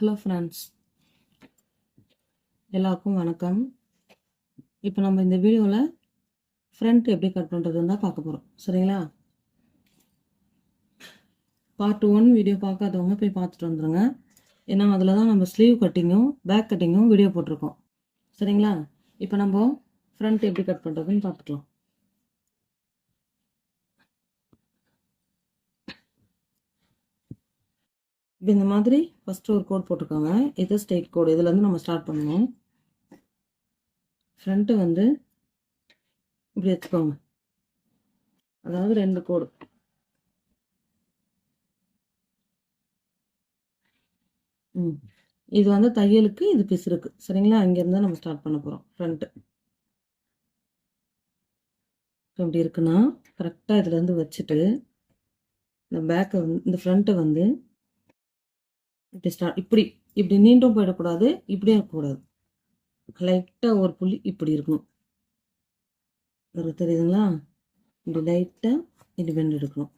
Hello friends எல்லாருக்கும் வணக்கம். இப்போ நம்ம இந்த வீடியோவில் ஃப்ரண்ட் எப்படி கட் பண்ணுறதுன்னு தான் பார்க்க போகிறோம் சரிங்களா? பார்ட் ஒன் வீடியோ பார்க்காதவங்க போய் பார்த்துட்டு வந்துடுங்க ஏன்னா அதில் தான் நம்ம ஸ்லீவ் கட்டிங்கும் பேக் கட்டிங்கும் வீடியோ போட்டிருக்கோம். சரிங்களா? இப்போ நம்ம ஃப்ரண்ட் எப்படி கட் பண்ணுறதுன்னு பார்த்துக்கலாம். இப்போ இந்த மாதிரி ஃபஸ்ட்டு ஒரு கோட் போட்டிருக்காங்க. இது ஸ்டேக் கோடு இதுலேருந்து நம்ம ஸ்டார்ட் பண்ணுவோம் ஃப்ரண்ட்டு வந்து இப்படி எடுத்துக்கோங்க அதாவது ரெண்டு கோடு ம். இது வந்து தையலுக்கு இது பிசுருக்கு சரிங்களா? அங்கேருந்து நம்ம ஸ்டார்ட் பண்ண போகிறோம் ஃப்ரண்ட்டு இப்படி இருக்குன்னா கரெக்டாக இதுலேருந்து வச்சுட்டு இந்த பேக்கை வந்து இந்த ஃப்ரண்ட்டை வந்து இப்படி ஸ்டார்ட் இப்படி இப்படி நீண்டும் போயிடக்கூடாது இப்படியும் இருக்கக்கூடாது. லைட்டாக ஒரு புள்ளி இப்படி இருக்கணும். தெரியுதுங்களா? இப்படி லைட்டாக இப்படி பெண்ட் எடுக்கணும்.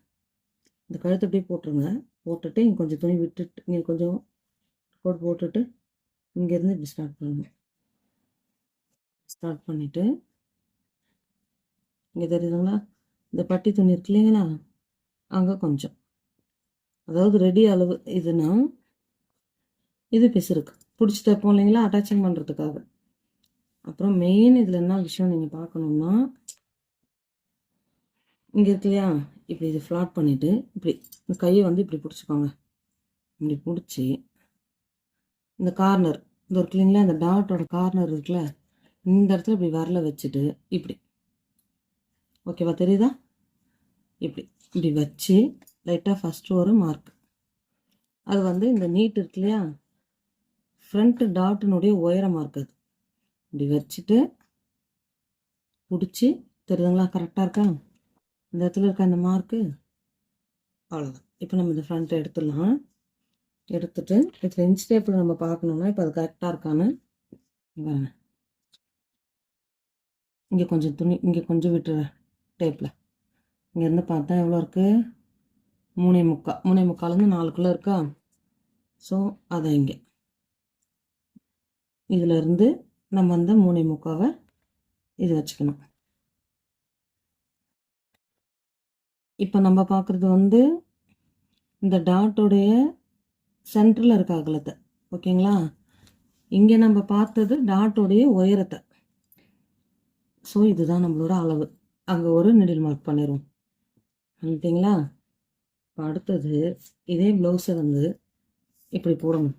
இந்த கழுத்தை அப்படியே போட்டுருங்க. போட்டுட்டு இங்கே கொஞ்சம் துணி விட்டுட்டு இங்கே கொஞ்சம் கோட் போட்டுட்டு இங்கேருந்து இப்படி ஸ்டார்ட் பண்ணணும் ஸ்டார்ட் பண்ணிவிட்டு இங்கே தெரியுதுங்களா? இந்த பட்டி துணி இருக்கு இல்லைங்களா? அங்கே கொஞ்சம். அதாவது ரெடி அளவு இதுனா இது பிசுருக்கு. பிடிச்சி தைப்போம் இல்லைங்களா? அட்டாச்சிங் பண்ணுறதுக்காக அப்புறம் மெயின் இதில் என்ன விஷயம் நீங்கள் பார்க்கணுன்னா இங்கே இருக்கு இல்லையா? இப்படி இது ஃப்ளாட் பண்ணிவிட்டு இப்படி இந்த கையை வந்து இப்படி பிடிச்சிக்கோங்க. இப்படி பிடிச்சி இந்த கார்னர் இந்த இருக்கு இல்லைங்களா? இந்த டாட்டோட கார்னர் இருக்குல்ல? இந்த இடத்துல இப்படி வரல வச்சுட்டு இப்படி. ஓகேவா தெரியுதா? இப்படி இப்படி வச்சு லைட்டாக ஃபஸ்ட்டு ஒரு மார்க் அது வந்து இந்த நீட் இருக்கு இல்லையா? ஃப்ரண்ட் டாட்டினுடைய உயரமாக இருக்குது இப்படி வச்சுட்டு பிடிச்சி தெரியுதுங்களா? கரெக்டாக இருக்கா? இந்த இடத்துல இருக்க அந்த மார்க்கு அவ்வளோதான் இப்போ நம்ம இந்த ஃப்ரண்ட்டை எடுத்துடலாம். எடுத்துட்டு இப்போ இன்ச் டேப்பில் நம்ம பார்க்கணுன்னா இப்போ அது கரெக்டாக இருக்கான்னு பாருங்க. இங்கே கொஞ்சம் துணி இங்கே கொஞ்சம் விட்டுற டேப்பில் இங்கேருந்து பார்த்தா எவ்வளோ இருக்குது மூணே முக்கால் மூணே முக்காலேருந்து நாலுக்குள்ளே இருக்கா? ஸோ அதை இங்கே. இதிலிருந்து நம்ம அந்த மூணை முக்காவை இது வச்சுக்கணும். இப்போ நம்ம பார்க்குறது வந்து இந்த டாட்டோடைய சென்டரில் இருக்க அகலத்தை ஓகேங்களா? இங்கே நம்ம பார்த்தது டாட்டோடைய உயரத்தை. ஸோ இதுதான் நம்மளோட அளவு. அங்கே ஒரு நெடில் மார்க் பண்ணிடுவோம் வந்துட்டிங்களா? இப்போ அடுத்தது இதே ப்ளவுஸை வந்து இப்படி போடணும்.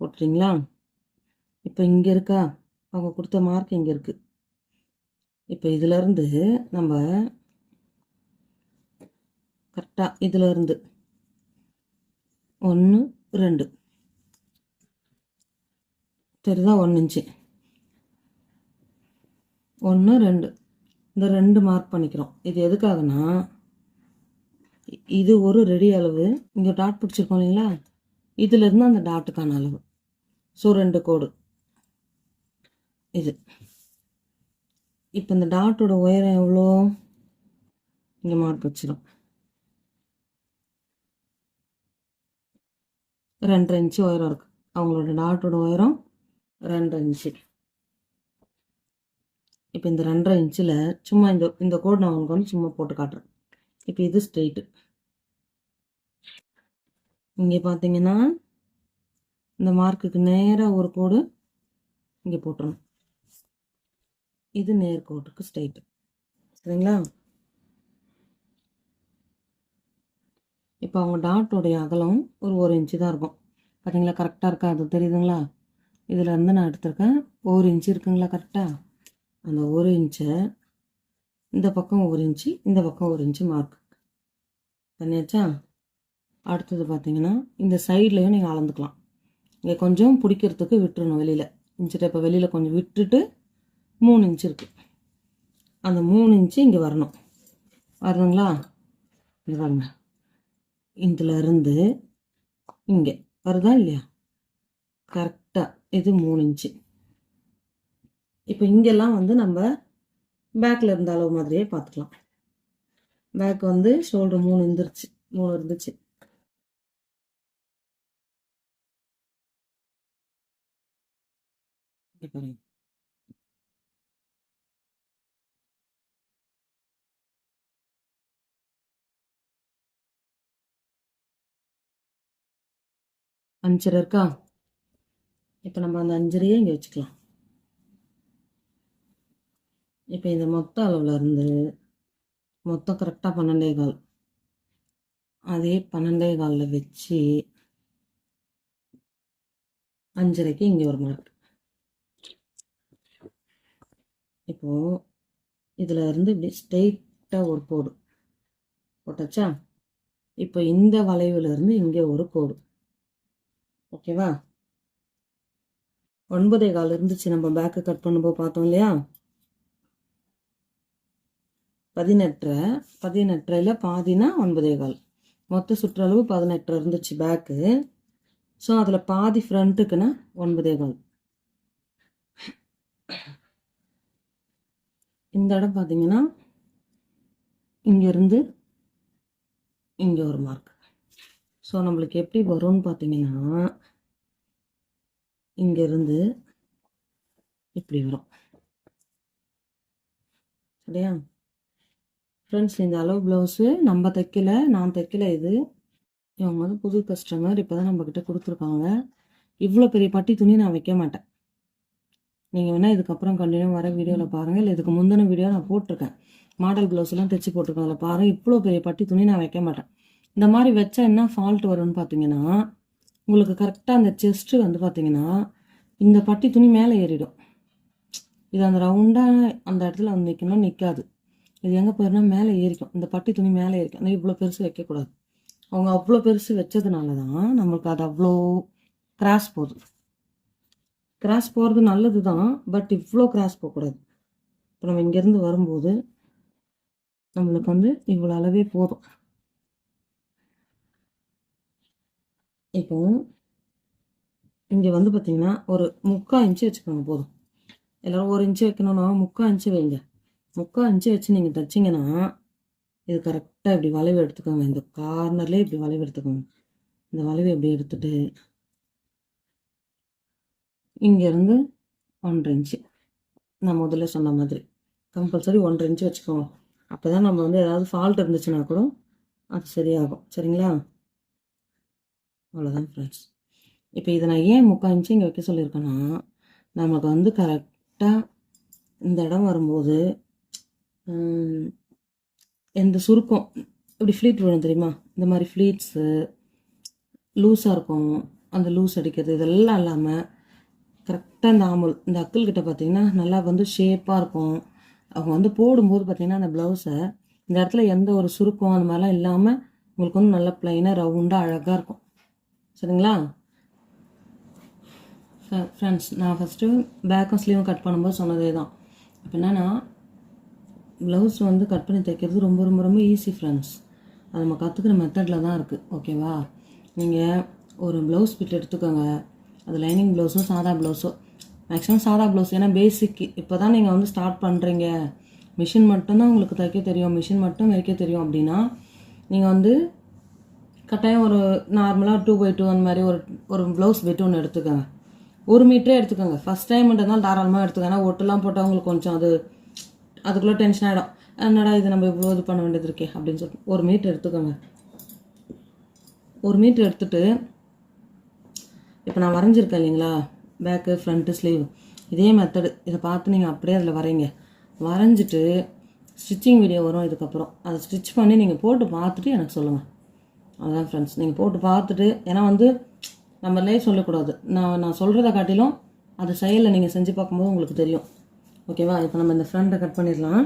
போட்டுறீங்களா இப்போ இங்கே இருக்கா? அவங்க கொடுத்த மார்க் இங்கே இருக்குது இப்போ இதிலருந்து நம்ம கரெக்டாக இதிலருந்து ஒன்று ரெண்டு. தெரியுதா? ஒன்று இன்ச்சு. ஒன்று ரெண்டு. இந்த ரெண்டு மார்க் பண்ணிக்கிறோம். இது எதுக்காகனா இது ஒரு ரெடி அளவு. இங்கே டாட் பிடிச்சிருக்கோம் இல்லைங்களா? இதுலேருந்து அந்த டாட்டுக்கான அளவு. ஸோ ரெண்டு கோடு இது. இப்போ இந்த டாட்டோட உயரம் எவ்வளோ? இங்கே மார்க் வச்சிடும் ரெண்டரை இன்ச்சு உயரம் இருக்குது அவங்களோட டாட்டோட உயரம் ரெண்டரை இன்ச்சு. இப்போ இந்த ரெண்டரை இன்ச்சில் சும்மா இந்த இந்த கோடு நான் உங்களுக்கு வந்து சும்மா போட்டு காட்டுறேன். இப்போ இது ஸ்ட்ரெயிட்டு இங்கே பார்த்தீங்கன்னா இந்த மார்க்குக்கு நேராக ஒரு கோடு இங்கே போட்டுருணும் இது நேர்கோட்டுக்கு ஸ்ட்ரைட்டு சரிங்களா? இப்போ அவங்க டாட்டோடைய அகலம் ஒரு ஒரு இன்ச்சு தான் இருக்கும். பார்த்தீங்களா கரெக்டாக இருக்கா? அது தெரியுதுங்களா? இதில் இருந்து நான் எடுத்திருக்கேன். ஒரு இன்ச்சு இருக்குங்களா கரெக்டாக அந்த ஒரு இன்ச்சை இந்த பக்கம் ஒரு இன்ச்சு இந்த பக்கம் ஒரு இன்ச்சு மார்க் பண்ணியாச்சா? அடுத்தது பார்த்தீங்கன்னா இந்த சைட்லேயும் நீங்கள் அளந்துக்கலாம். இங்கே கொஞ்சம் பிடிக்கிறதுக்கு விட்டுறணும் வெளியில். இன்ச்சு டேப்பை வெளியில் கொஞ்சம் விட்டுட்டு மூணு இன்ச்சு இருக்குது அந்த மூணு இன்ச்சு இங்கே வரணும். வரணுங்களா? பாருங்க. இதில் இருந்து இங்கே. வருதா இல்லையா? கரெக்டாக இது மூணு இன்ச்சு இப்போ இங்கெல்லாம் வந்து நம்ம பேக்கில் இருந்த அளவு மாதிரியே பார்த்துக்கலாம். பேக் வந்து ஷோல்டர் மூணு இருந்துருச்சு. மூணு இருந்துச்சு. பாருங்க. அஞ்சரை இருக்கா இப்போ நம்ம அந்த அஞ்சரையே இங்கே வச்சுக்கலாம். இப்போ இந்த மொத்த அளவில் இருந்து மொத்தம் கரெக்டாக பன்னெண்டே கால். அதே பன்னெண்டே காலில் வச்சு அஞ்சரைக்கு இங்கே ஒரு மார்க் இப்போது இதில் இருந்து இப்படி ஸ்ட்ரெயிட்டாக ஒரு கோடு போட்டாச்சா? இப்போ இந்த வளைவுலேருந்து இங்கே ஒரு கோடு ஓகேவா? ஒன்பதே கால் இருந்துச்சு. நம்ம பேக்கை கட் பண்ணும்போது பார்த்தோம் இல்லையா? பதினெட்டரை பதினெட்டரையில் பாதினா ஒன்பதே கால். மொத்த சுற்றளவு பதினெட்டு இருந்துச்சு பேக்கு ஸோ அதில் பாதி ஃப்ரண்ட்டுக்குன்னா ஒன்பதே கால். இந்த இடம் பார்த்தீங்கன்னா இங்கேருந்து இங்கே ஒரு மார்க் ஸோ நம்மளுக்கு எப்படி வரும்னு பார்த்தீங்கன்னா இங்கேருந்து இப்படி வரும். சரியா? ஃப்ரெண்ட்ஸ் இந்த அளவு ப்ளவுஸு நம்ம தைக்கல நான் தைக்கல இது. இவங்க வந்து புது கஸ்டமர் இப்போ தான் நம்மக்கிட்ட கொடுத்துருக்காங்க. இவ்வளோ பெரிய பட்டி துணி நான் வைக்க மாட்டேன். நீங்கள் வேணால் இதுக்கப்புறம் கண்டினியூ வர வீடியோவில் பாருங்கள் இல்லை இதுக்கு முந்தின வீடியோ நான் போட்டிருக்கேன். மாடல் ப்ளவுஸ்லாம் தைச்சி போட்டிருக்கேன். அதில் பாருங்கள் இவ்வளோ பெரிய பட்டி துணி நான் வைக்க மாட்டேன். இந்த மாதிரி வச்சா என்ன ஃபால்ட் வரும்னு பார்த்தீங்கன்னா உங்களுக்கு கரெக்டாக அந்த செஸ்ட்டு வந்து பார்த்தீங்கன்னா இந்த பட்டி துணி மேலே ஏறிடும். இது அந்த ரவுண்டாக அந்த இடத்துல வந்து நிற்கணும் நிற்காது இது எங்கே போயிருந்தா மேலே ஏறிக்கும். இந்த பட்டி துணி மேலே ஏறிக்கும். ஆனால் இவ்வளோ பெருசு வைக்கக்கூடாது. அவங்க அவ்வளோ பெருசு வச்சதுனால தான் நம்மளுக்கு அது அவ்வளோ கிராஸ் போகுது. கிராஸ் போகிறது நல்லது தான் பட் இவ்வளோ கிராஸ் போகக்கூடாது. இப்போ நம்ம இங்கேருந்து வரும்போது நம்மளுக்கு வந்து இவ்வளோ அளவே போதும். இப்போ இங்கே வந்து பார்த்தீங்கன்னா ஒரு முக்கால் இன்ச்சு வச்சுக்கோங்க போதும். எல்லோரும் ஒரு இன்ச்சு வைக்கணும்னா முக்கால் இன்ச்சு வைங்க. முக்கால் இன்ச்சு வச்சு நீங்கள் தைச்சிங்கன்னா இது கரெக்டாக இப்படி வளைவு எடுத்துக்கோங்க. இந்த கார்னர்லேயே இப்படி வளைவு எடுத்துக்கோங்க. இந்த வளைவு இப்படி எடுத்துட்டு இங்கேருந்து ஒன்றரை இன்ச்சு. நான் முதல்ல சொன்ன மாதிரி. கம்பல்சரி ஒன்றரை இன்ச்சு வச்சுக்கோங்க. அப்போ தான் நம்ம வந்து ஏதாவது ஃபால்ட் இருந்துச்சுன்னா கூட அது சரியாகும். சரிங்களா? அவ்வளோதான் ஃப்ரெண்ட்ஸ் இப்போ இதை நான் ஏன் முக்கால் இன்ச்சு இங்கே வைக்க சொல்லியிருக்கேன்னா நமக்கு வந்து கரெக்டாக இந்த இடம் வரும்போது எந்த சுருக்கம் இப்படி ஃப்ளீட் விழும் தெரியுமா? இந்த மாதிரி ஃப்ளீட்ஸு லூஸாக இருக்கும். அந்த லூஸ் அடிக்கிறது இதெல்லாம் இல்லாமல் கரெக்டாக இந்த ஆம்பல் இந்த அக்கிள் கிட்ட பார்த்தீங்கன்னா நல்லா வந்து ஷேப்பாக இருக்கும். அவங்க வந்து போடும்போது பார்த்தீங்கன்னா அந்த ப்ளவுஸை இந்த இடத்துல எந்த ஒரு சுருக்கம் அந்த மாதிரிலாம் இல்லாமல் உங்களுக்கு வந்து நல்லா ப்ளைனாக ரவுண்டாக அழகாக இருக்கும். சரிங்களா? ஃப்ரெண்ட்ஸ் நான் ஃபஸ்ட்டு பேக்கும் ஸ்லீவும் கட் பண்ணும்போது சொன்னதே தான் இப்போ என்னென்னா ப்ளவுஸ் வந்து கட் பண்ணி தைக்கிறது ரொம்ப ரொம்ப ரொம்ப ஈஸி ஃப்ரெண்ட்ஸ் அது நம்ம கற்றுக்கிற மெத்தடில் தான் இருக்குது ஓகேவா நீங்கள் ஒரு ப்ளவுஸ் பிட் எடுத்துக்கோங்க. அது லைனிங் ப்ளவுஸோ சாதா ப்ளவுஸோ மேக்ஸிமம் சாதா ப்ளவுஸ் ஏன்னா பேசிக் இப்போ தான் நீங்கள் வந்து ஸ்டார்ட் பண்ணுறீங்க மிஷின் மட்டும்தான் உங்களுக்கு தைக்க தெரியும். மிஷின் மட்டும் வைக்க தெரியும் அப்படின்னா நீங்கள் வந்து கட்டாயம் ஒரு நார்மலாக டூ பை டூ அந்த மாதிரி ஒரு ஒரு ப்ளவுஸ் பிட் ஒன்று எடுத்துக்கோங்க. ஒரு மீட்டரே எடுத்துக்கோங்க. ஃபஸ்ட் டைம்ன்றதுனால தாராளமாக எடுத்துக்கோங்க. ஏன்னா ஒட்டுலாம் போட்டால் உங்களுக்கு கொஞ்சம் அது அதுக்குள்ளே டென்ஷன் ஆகிடும் என்னடா இது நம்ம இவ்வளோ இது பண்ண வேண்டியது இருக்கே அப்படின்னு சொல்லிட்டு ஒரு மீட்டர் எடுத்துக்கோங்க. ஒரு மீட்டர் எடுத்துகிட்டு இப்போ நான் வரைஞ்சிருக்கேன் இல்லைங்களா? பேக்கு ஃப்ரண்ட்டு ஸ்லீவ் இதே மெத்தடு இதை பார்த்து நீங்கள் அப்படியே அதில் வரைங்க வரைஞ்சிட்டு ஸ்டிச்சிங் வீடியோ வரும் இதுக்கப்புறம். அதை ஸ்டிச் பண்ணி நீங்கள் போட்டு பார்த்துட்டு எனக்கு சொல்லுங்கள் அதுதான் ஃப்ரெண்ட்ஸ் நீங்கள் போட்டு பார்த்துட்டு ஏன்னா வந்து நம்மளே சொல்லக்கூடாது. நான் நான் சொல்கிறத காட்டிலும் அது செயலில் நீங்கள் செஞ்சு பார்க்கும்போது உங்களுக்கு தெரியும். ஓகேவா இப்போ நம்ம இந்த ஃப்ரெண்டை கட் பண்ணிடலாம்.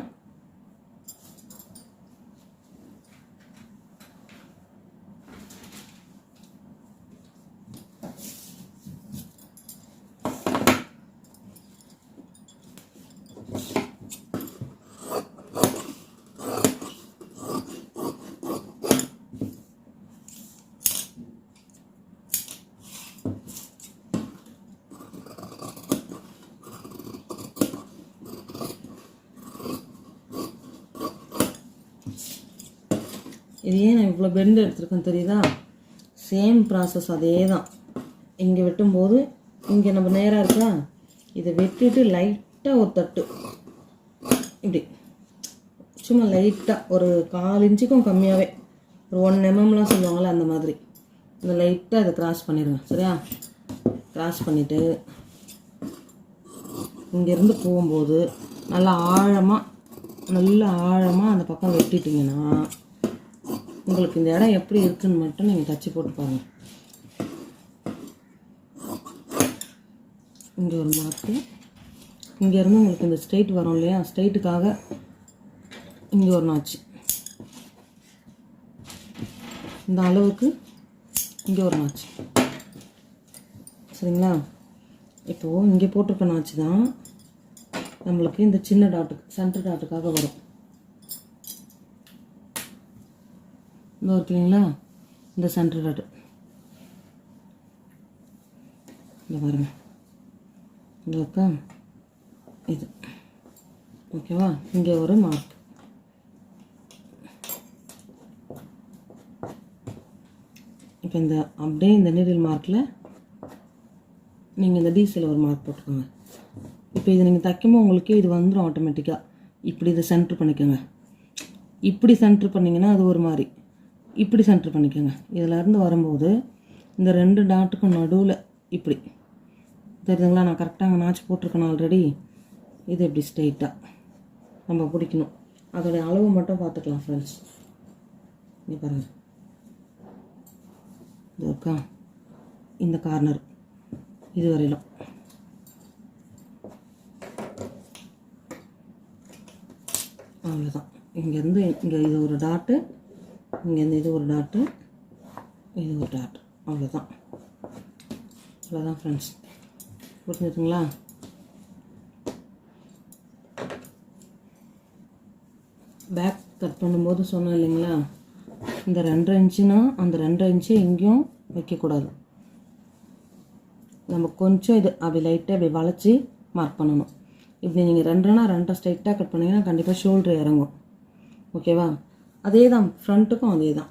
இது ஏன் நான் இவ்வளோ பெண்ட் எடுத்திருக்கேன் தெரியுதா? சேம் ப்ராசஸ் அதே தான் இங்கே வெட்டும்போது இங்கே நம்ம நேராக இருக்கா? இதை வெட்டிட்டு லைட்டாக ஒரு தட்டு. இப்படி. சும்மா லைட்டாக ஒரு கால் இன்ச்சுக்கும் கம்மியாகவே ஒரு ஒன் எம்எம்லாம் mm சொல்லுவாங்கள்ல அந்த மாதிரி. இந்த லைட்டாக இதை க்ராஸ் பண்ணிடுங்க. சரியா? க்ராஸ் பண்ணிவிட்டு இங்கேருந்து போகும்போது நல்லா ஆழமாக நல்லா ஆழமாக அந்த பக்கம் வெட்டிட்டிங்கன்னா உங்களுக்கு இந்த இடம் எப்படி இருக்குன்னு மட்டும் நீங்கள் தச்சு போட்டு பாருங்கள் இங்கே ஒரு மார்க்கு இங்கேருந்து உங்களுக்கு இந்த ஸ்ட்ரெயிட் வரும் இல்லையா? ஸ்ட்ரெயிட்டுக்காக இங்கே ஒரு நாச்சு இந்த அளவுக்கு இங்கே ஒரு நாச்சு சரிங்களா? இப்போது இங்கே போட்டிருக்க நாச்சு தான் நம்மளுக்கு இந்த சின்ன டாட்டுக்கு சென்டர் டாட்டுக்காக வரும். இந்த இருக்குங்களா இந்த சென்டர் டாட்டு இந்த பாருங்க. இந்த இருக்கா? இது. ஓகேவா இங்கே ஒரு மார்க் இப்போ இந்த அப்படியே இந்த நீடில் மார்க்கில் நீங்கள் இந்த டீசல் ஒரு மார்க் போட்டுக்கோங்க. இப்போ இது நீங்கள் தைக்கும்போது உங்களுக்கே இது வந்துடும் ஆட்டோமேட்டிக்காக இப்படி இதை சென்ட்ரு பண்ணிக்கோங்க. இப்படி சென்ட்ரு பண்ணிங்கன்னா அது ஒரு மாதிரி. இப்படி சென்ட்ரு பண்ணிக்கோங்க. இதிலேருந்து வரும்போது இந்த ரெண்டு டாட்டுக்கும் நடுவில் இப்படி. தெரியுதுங்களா? நான் கரெக்டாக அங்கே நாச்சு போட்டிருக்கேன் ஆல்ரெடி இது இப்படி ஸ்ட்ரைட்டாக நம்ம பிடிக்கணும். அதோடைய அளவு மட்டும் பார்த்துக்கலாம் ஃப்ரெண்ட்ஸ் நீ பாருங்கள் இது இருக்கா? இந்த கார்னர் இது வரையிலும். அவ்வளோதான் இங்கேருந்து இங்கே இது ஒரு டாட்டு இங்கேருந்து இது ஒரு டாட்டு இது ஒரு டாட் அவ்வளோதான் அவ்வளோதான் ஃப்ரெண்ட்ஸ் புரிஞ்சுதுங்களா? பேக் கட் பண்ணும்போது சொன்னேன் இல்லைங்களா? இந்த ரெண்டரை இன்ச்சுனா அந்த ரெண்டரை இன்ச்சு எங்கேயும் வைக்கக்கூடாது. நம்ம கொஞ்சம் இது அப்படி லைட்டாக அப்படி வளைச்சி மார்க் பண்ணணும். இப்படி நீங்கள் ரெண்டனா ரெண்டரை ஸ்ட்ரைட்டாக கட் பண்ணிங்கன்னா கண்டிப்பாக ஷோல்டர் இறங்கும். ஓகேவா அதே தான் ஃப்ரண்ட்டுக்கும் அதே தான்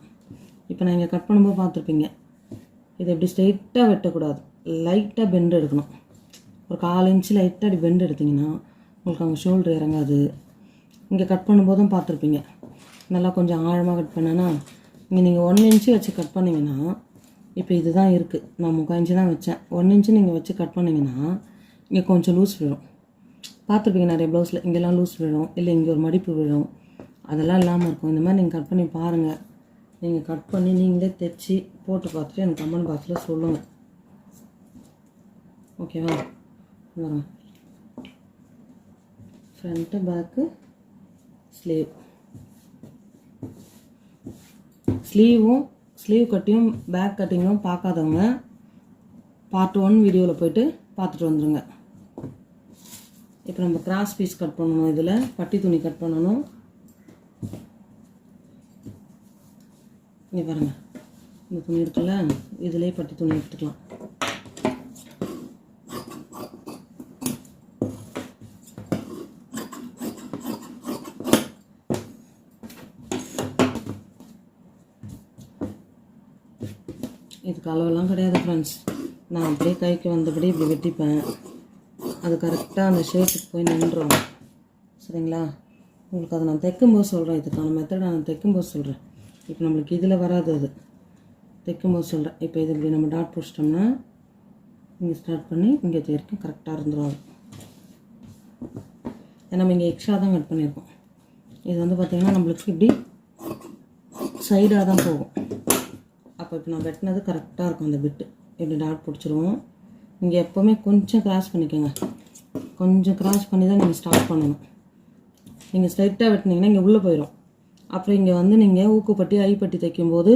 இப்போ நான் இங்கே கட் பண்ணும்போது பார்த்துருப்பீங்க. இது இப்படி ஸ்ட்ரைட்டாக வெட்டக்கூடாது. லைட்டாக பெண்ட் எடுக்கணும். ஒரு கால் இன்ச்சு லைட்டாக அப்படி பெண்ட் எடுத்திங்கன்னா உங்களுக்கு அங்கே ஷோல்டர் இறங்காது. இங்கே கட் பண்ணும்போதும் பார்த்துருப்பீங்க. நல்லா கொஞ்சம் ஆழமாக கட் பண்ணேன்னா இங்கே நீங்கள் ஒன் இன்ச்சு வச்சு கட் பண்ணிங்கன்னா இப்போ இதுதான் இருக்குது நான் முக்கால் இன்ச்சு தான் வச்சேன். ஒன் இன்ச்சு நீங்கள் வச்சு கட் பண்ணிங்கன்னா இங்கே கொஞ்சம் லூஸ் விழும் பார்த்துருப்பீங்க நிறைய ப்ளவுஸில் இங்கெல்லாம் லூஸ் விழும். இல்லை இங்கே ஒரு மடிப்பு விழும். அதெல்லாம் இல்லாமல் இருக்கும். இந்த மாதிரி நீங்கள் கட் பண்ணி பாருங்கள் நீங்கள் கட் பண்ணி நீங்களே தைச்சி போட்டு பார்த்துட்டு எனக்கு கமெண்ட் பாக்ஸில் சொல்லுங்கள் ஓகேவா வரும் ஃப்ரண்ட்டு பேக்கு ஸ்லீவ் ஸ்லீவும் ஸ்லீவ் கட்டியும் பேக் கட்டிங்கும் பார்க்காதவங்க பார்ட் ஒன் வீடியோவில் போயிட்டு பார்த்துட்டு வந்துடுங்க இப்போ நம்ம கிராஸ் பீஸ் கட் பண்ணணும் இதில். பட்டி துணி கட் பண்ணணும். இங்கே பாருங்க. இந்த துணி இருக்குல்ல இதுலேயே பட்டி துணி எடுத்துக்கலாம். இதுக்கு அளவெல்லாம் கிடையாது ஃப்ரெண்ட்ஸ் நான் அப்படியே கைக்கு வந்தபடி இப்படி வெட்டிப்பேன். அது கரெக்டாக அந்த ஷேப்புக்கு போய் நின்றோம் சரிங்களா? உங்களுக்கு அதை நான் தைக்கும்போது சொல்கிறேன் இதுக்கான மெத்தடை நான் தைக்கும்போது சொல்கிறேன் இப்போ நம்மளுக்கு இதில் வராது அது. தைக்கும்போது சொல்கிறேன் இப்போ இது இப்படி நம்ம டாட் பிடிச்சிட்டோம்னா இங்கே ஸ்டார்ட் பண்ணி இங்கே வரைக்கும் கரெக்டாக இருந்துடும் அது ஏன்னா நம்ம இங்கே எக்ஸ்ட்ரா தான் கட் பண்ணியிருக்கோம். இது வந்து பார்த்திங்கன்னா நம்மளுக்கு இப்படி சைடாக தான் போகும். அப்போ இப்போ நான் வெட்டினது கரெக்டாக இருக்கும் அந்த பிட்டு இப்படி டாட் பிடிச்சிருவோம் இங்கே எப்போவுமே கொஞ்சம் கிராஸ் பண்ணிக்கோங்க. கொஞ்சம் கிராஸ் பண்ணி தான் நீங்கள் ஸ்டார்ட் பண்ணணும் நீங்கள் ஸ்ட்ரைட்டாக வெட்டினீங்கன்னா இங்கே உள்ளே போயிடும் அப்புறம் இங்கே வந்து நீங்கள் ஊக்குப்பட்டி ஐப்பட்டி தைக்கும்போது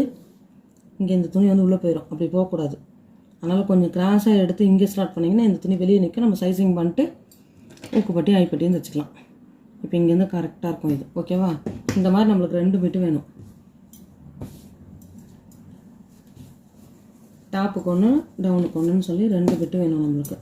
இங்கே இந்த துணி வந்து உள்ளே போயிடும் அப்படி போகக்கூடாது. அதனால் கொஞ்சம் கிராஸாக எடுத்து இங்கே ஸ்டார்ட் பண்ணிங்கன்னா இந்த துணி வெளியே நிற்க நம்ம சைசிங் பண்ணிட்டு ஊக்குப்பட்டி ஐப்பட்டியும் தைச்சிக்கலாம். இப்போ இங்கேருந்து கரெக்டாக இருக்கும் இது. ஓகேவா இந்த மாதிரி நம்மளுக்கு ரெண்டு மீட்டு வேணும். டாப்புக்கு ஒன்று டவுனுக்கு ஒன்றுன்னு சொல்லி ரெண்டு பிட்டு வேணும் நம்மளுக்கு.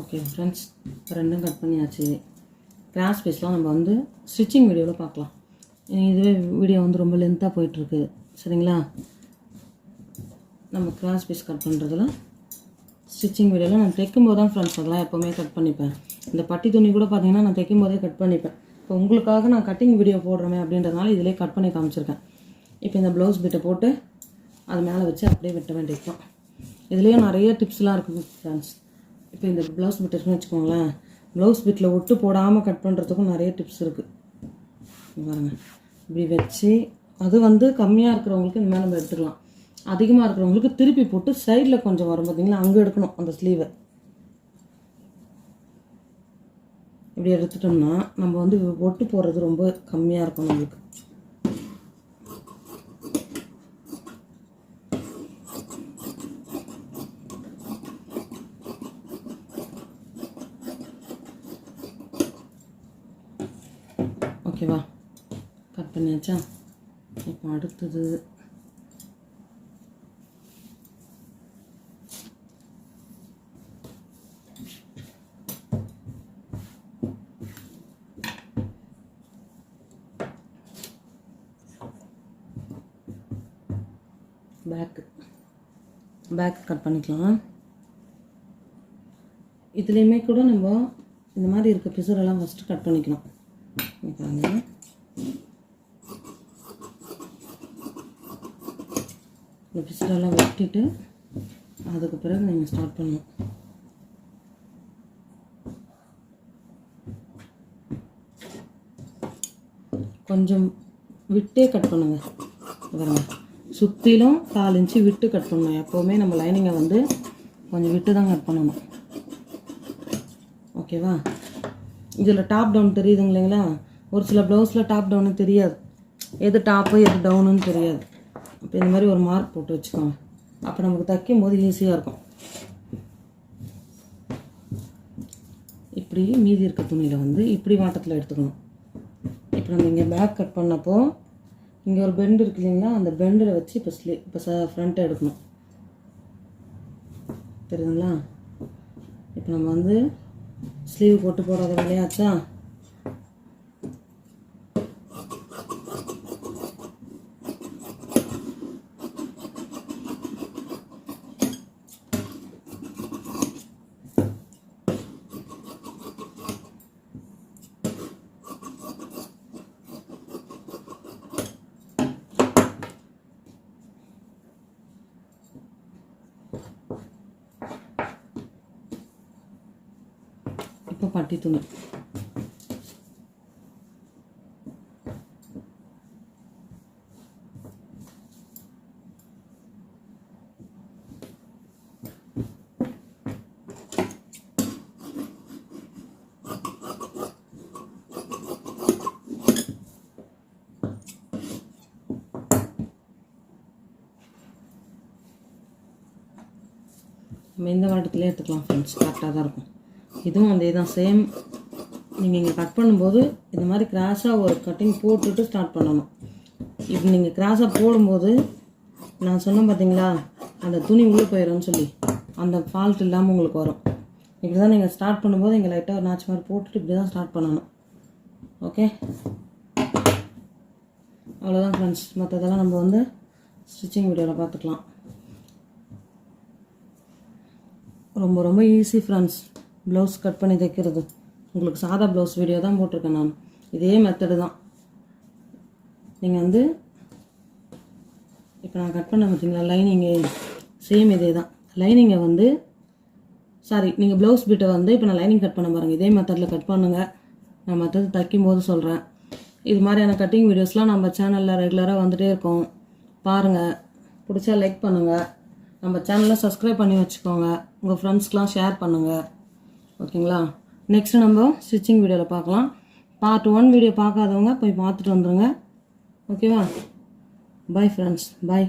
ஓகே ஃப்ரெண்ட்ஸ் ரெண்டும் கட் பண்ணியாச்சு. கிராஸ் பீஸ்லாம் நம்ம வந்து ஸ்டிச்சிங் வீடியோவில் பார்க்கலாம். இதுவே வீடியோ வந்து ரொம்ப லென்த்தாக போயிட்டுருக்கு. சரிங்களா? நம்ம கிராஸ் பீஸ் கட் பண்ணுறதுல ஸ்டிச்சிங் வீடியோவில் நான் தைக்கும் போது தான் ஃப்ரெண்ட்ஸ் அதெல்லாம் எப்போவுமே கட் பண்ணிப்பேன். இந்த பட்டி துணி கூட பார்த்தீங்கன்னா நான் தைக்கும் போதே கட் பண்ணிப்பேன். இப்போ உங்களுக்காக நான் கட்டிங் வீடியோ போடுறேன் அப்படின்றதுனால இதிலே கட் பண்ணி காமிச்சிருக்கேன். இப்போ இந்த ப்ளவுஸ் பிட்டை போட்டு அது மேலே வச்சு அப்படியே வெட்ட வேண்டியது தான். இதுலேயும் நிறைய டிப்ஸ்லாம் இருக்குது ஃப்ரெண்ட்ஸ் இப்போ இந்த ப்ளவுஸ் பிட்டுன்னு வச்சுக்கோங்களேன். ப்ளவுஸ் பிட்டில் ஒட்டு போடாமல் கட் பண்ணுறதுக்கும் நிறைய டிப்ஸ் இருக்குது பாருங்கள் இப்படி வச்சு அது வந்து கம்மியாக இருக்கிறவங்களுக்கு இந்த மாதிரி நம்ம எடுத்துக்கலாம். அதிகமாக இருக்கிறவங்களுக்கு திருப்பி போட்டு சைடில் கொஞ்சம் வரும் பார்த்தீங்களா அங்கே எடுக்கணும் அந்த ஸ்லீவை இப்படி எடுத்துட்டோம்னா நம்ம வந்து ஒட்டு போடுறது ரொம்ப கம்மியாக இருக்கும் நம்மளுக்கு. ஓகேவா கட் பண்ணியாச்சா? இப்போ அடுத்தது. பேக்கு பேக் கட் பண்ணிக்கலாம். இதுலேயுமே கூட நம்ம இந்த மாதிரி இருக்க பிசுரெல்லாம் ஃபஸ்ட்டு கட் பண்ணிக்கணும். இங்க இந்த பிசரெல்லாம் வெட்டிட்டு அதுக்கு பிறகு நீங்கள் ஸ்டார்ட் பண்ணணும். கொஞ்சம் விட்டே கட் பண்ணுங்க. பாருங்க. சுற்றிலும் கால் இன்ச்சு விட்டு கட் பண்ணணும். எப்போவுமே நம்ம லைனிங்கை வந்து கொஞ்சம் விட்டு தான் கட் பண்ணணும். ஓகேவா இதில் டாப் டவுன் தெரியுதுங்க இல்லைங்களா? ஒரு சில ப்ளவுஸில் டாப் டவுனு தெரியாது. எது டாப்பு எது டவுனுன்னு தெரியாது. அப்போ இந்த மாதிரி ஒரு மார்க் போட்டு வச்சுக்கோங்க. அப்போ நமக்கு தைக்கும் போது ஈஸியாக இருக்கும். இப்படி மீதி இருக்க துணியில் வந்து இப்படி மாட்டத்தில் எடுத்துக்கணும். இப்போ நம்ம இங்கே பேக் கட் பண்ணப்போ இங்கே ஒரு பெண்டு இருக்கு இல்லைங்களா? அந்த பெண்டில் வச்சு இப்போ ஸ்லீ இப்போ ச ஃப்ரண்ட்டை எடுக்கணும். தெரியுதுங்களா? இப்போ நம்ம வந்து ஸ்லீவ் போட்டு போடாத வேலையாச்சா? இப்போ பட்டி துணி. நம்ம இந்த வாட்டத்திலே எடுத்துக்கலாம் ஃப்ரெண்ட்ஸ் கரெக்டாக தான் இருக்கும். இதுவும் அதே தான் சேம் நீங்கள் இங்கே கட் பண்ணும்போது இந்த மாதிரி கிராஸாக ஒரு கட்டிங் போட்டுட்டு ஸ்டார்ட் பண்ணணும். இப்போ நீங்கள் கிராஸாக போடும்போது நான் சொன்னேன் பார்த்தீங்களா அந்த துணி உள்ளே போயிடும்னு சொல்லி அந்த ஃபால்ட் இல்லாமல் உங்களுக்கு வரும். இப்படி தான் நீங்கள் ஸ்டார்ட் பண்ணும்போது இங்கே லைட்டாக ஒரு நாச்சு மாதிரி போட்டுட்டு இப்படி தான் ஸ்டார்ட் பண்ணணும். ஓகே அவ்வளோதான் ஃப்ரெண்ட்ஸ் மற்றதெல்லாம் நம்ம வந்து ஸ்டிச்சிங் வீடியோவில் பார்த்துக்கலாம். ரொம்ப ரொம்ப ஈஸி ஃப்ரெண்ட்ஸ் ப்ளவுஸ் கட் பண்ணி தைக்கிறது. உங்களுக்கு சாதா ப்ளவுஸ் வீடியோ தான் போட்டிருக்கேன் நான். இதே மெத்தடு தான். நீங்கள் வந்து இப்போ நான் கட் பண்ண பார்த்தீங்களா? லைனிங்கு சேம் இதே தான். லைனிங்கை வந்து சாரி நீங்கள் ப்ளவுஸ் பிட்டை வந்து இப்போ நான் லைனிங் கட் பண்ண பாருங்கள் இதே மெத்தடில் கட் பண்ணுங்கள் நான் மற்றது தைக்கும் போது சொல்கிறேன் இது மாதிரியான கட்டிங் வீடியோஸ்லாம் நம்ம சேனலில் ரெகுலராக வந்துகிட்டே இருக்கோம். பாருங்கள் பிடிச்சா லைக் பண்ணுங்கள் நம்ம சேனலை சப்ஸ்கிரைப் பண்ணி வச்சுக்கோங்க. உங்கள் ஃப்ரெண்ட்ஸ்க்கெலாம் ஷேர் பண்ணுங்கள் ஓகேங்களா? நெக்ஸ்ட் நம்ம ஸ்டிச்சிங் வீடியோவில் பார்க்கலாம். பார்ட் ஒன் வீடியோ பார்க்காதவங்க போய் பார்த்துட்டு வந்துடுங்க ஓகேவா? Bye friends bye